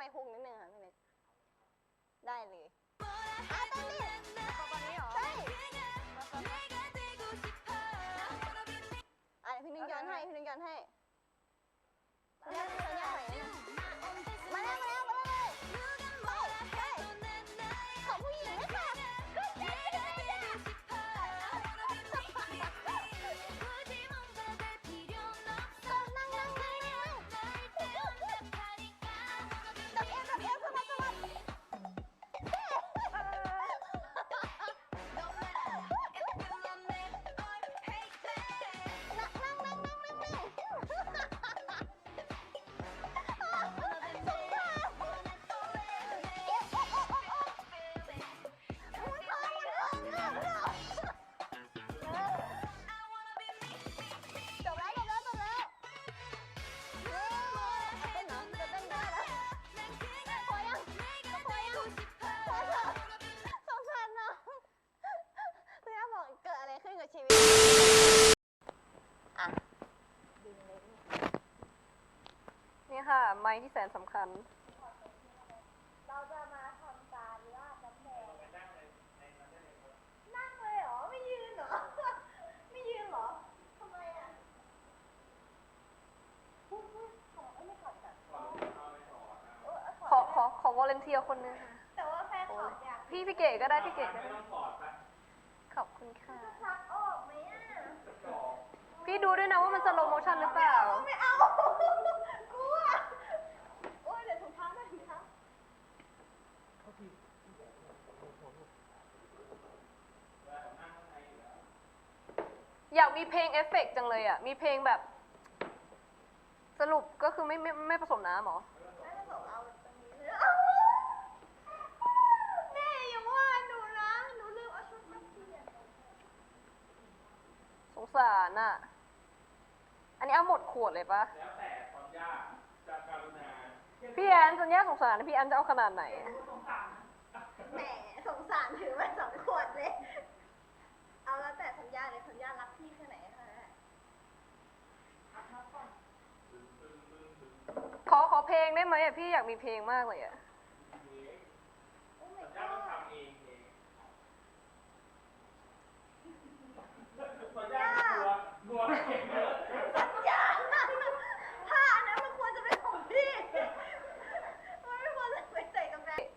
ไปฮุกนิดนึงค่ะพี่เล็กได้เลย ค่ะ ไม้ที่แสนสำคัญ เราจะมาทำการลาดน้ำแดงนั่งเลยเหรอ ไม่ยืนเหรอ ไม่ยืนเหรอทำไมอะพูดพูดขอไม่ขอจัดเออขอขอขอวอลเนเทียคนนึงค่ะ แต่ว่าแฟนขอบอยากพี่พี่เก๋ก็ได้พี่เก๋ก็ได้ ขอบคุณค่ะพักออกไหมอะพี่ดูด้วยนะว่ามันสโลโมชั่นหรือเปล่า ไม่เอา กลัว โอ้ยเดี๋ยวถุงเท้าหน่อยถุงเท้า อยากมีเพลงเอฟเฟกต์จังเลยอะ มีเพลงแบบ สรุปก็คือไม่ไม่ไม่ผสมน้ำเหรอแม่จะบอกเอาตรงนี้เลยแม่อย่าว่าหนูนะหนูลืมเอาชุดมาเปลี่ยนสงสารอะ อันนี้เอาหมดขวดเลยปะแล้วแต่ความยากจะการุณาพี่แอนสัญญาสงสารนะพี่แอนจะเอาขนาดไหนอะแหมสงสารถือมาสองขวดเลย เอาแล้วแต่สัญญาเลยสัญญารักพี่แค่ไหนคะ ขอขอเพล งได้ไหมอะพี่อยากมีเพลงมากเลยอะถ้าอันนั้มันควรจะเป็นของพี่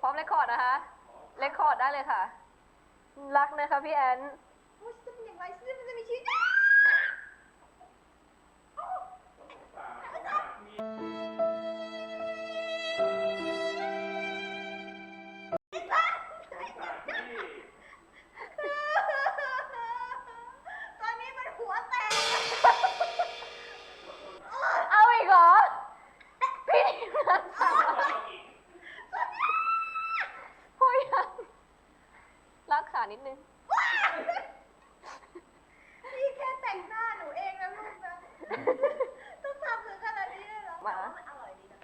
พร้อมเรคคอร์ดนะคะเรคคอร์ดได้เลยค่ะ รักนะคะพี่แอนานิดนึงพี่แค่แต่งหน้าหนูเองนะลูกนะ ต้องทำถึงขนาดนี้เลยเหรอมา แต่ว่มันอร่อยดีนะ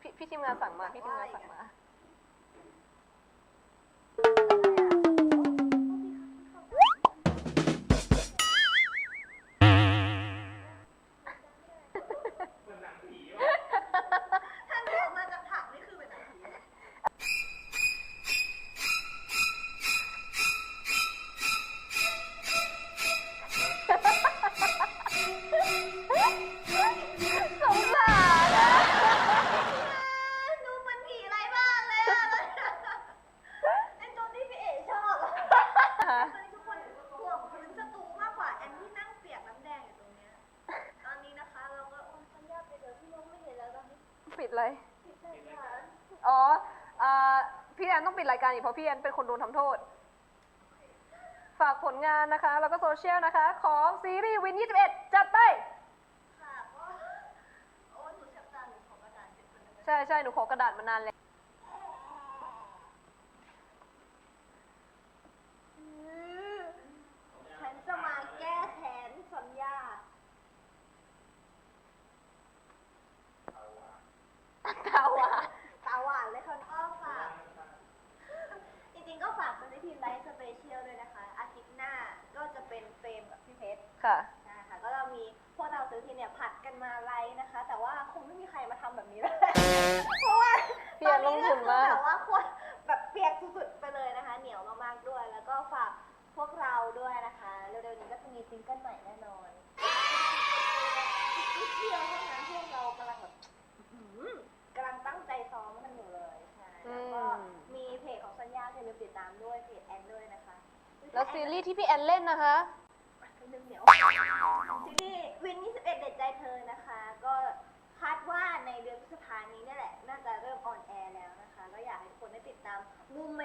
พี่พี่ทีมงานสั่งมา พี่ทีมงานสั่งมา ปิดเลยปิดรายการอ๋ออ่าพี่แอนต้องปิดรายการอีกเพราะพี่แอนเป็นคนโดนทำโทษ ฝากผลงานนะคะ แล้วก็โซเชียลนะคะ ของซีรีส์วิน 21 จัดไป ค่ะก็โอ้ยหนูแสบตาหนูขอกระดาษเป็นคนหนึ่งใช่ใช่หนูขอกระดาษมานานแล้ว ฉันจะมาแก้แค้นสัญญา ตาหวาน ตาหวานเลยค่ะอ้อฝาก จริงๆก็ฝากเป็นทีมไลฟ์สเปเชียลด้วยนะคะ อาทิตย์หน้าก็จะเป็นเฟรมกับพี่เพชร ค่ะ นะคะก็เรามีพวกเราซื้อทีเนี่ยผัดกันมาไลฟ์นะคะ แต่ว่าคงไม่มีใครมาทำแบบนี้แล้ว เพราะว่าอนลงทุนมากแบบว่าคนแบบเปียกสุดๆไปเลยนะคะ เหนียวมากๆด้วย แล้วก็ฝากพวกเราด้วยนะคะเร็วๆนี้ก็จะมีซิงเกิลใหม่แน่นอนนิดเดียวเท่านั้นพวกเรากำลังแบบอื้อหือกำลังตั้งใจซ้อมกันอยู่เลยใช่แล้วก็อืม มีเพจของสัญญาอย่าลืมติดตามด้วยเพจแอนด้วยนะคะ แล้วซีรีส์ที่พี่แอนเล่นนะคะ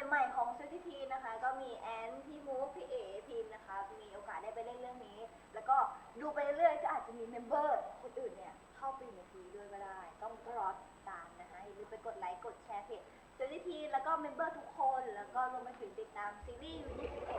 ใหม่ๆของเซอร์ติทีนะคะ ก็มีแอนพี่มูฟพี่เอพิมนะคะ มีโอกาสได้ไปเล่นเรื่องนี้ แล้วก็ดูไปเรื่อยๆก็อาจจะมีเมมเบอร์คนอื่นเนี่ยเข้าไปอยู่ในทีด้วยก็ได้ ต้องรอติดตามนะคะอย่าลืมไปกดไลค์กดแชร์เพจเซอร์ติทีแล้วก็เมมเบอร์ทุกคน แล้วก็รวมไปถึงติดตามซีรีส์วิน21แล้วก็อ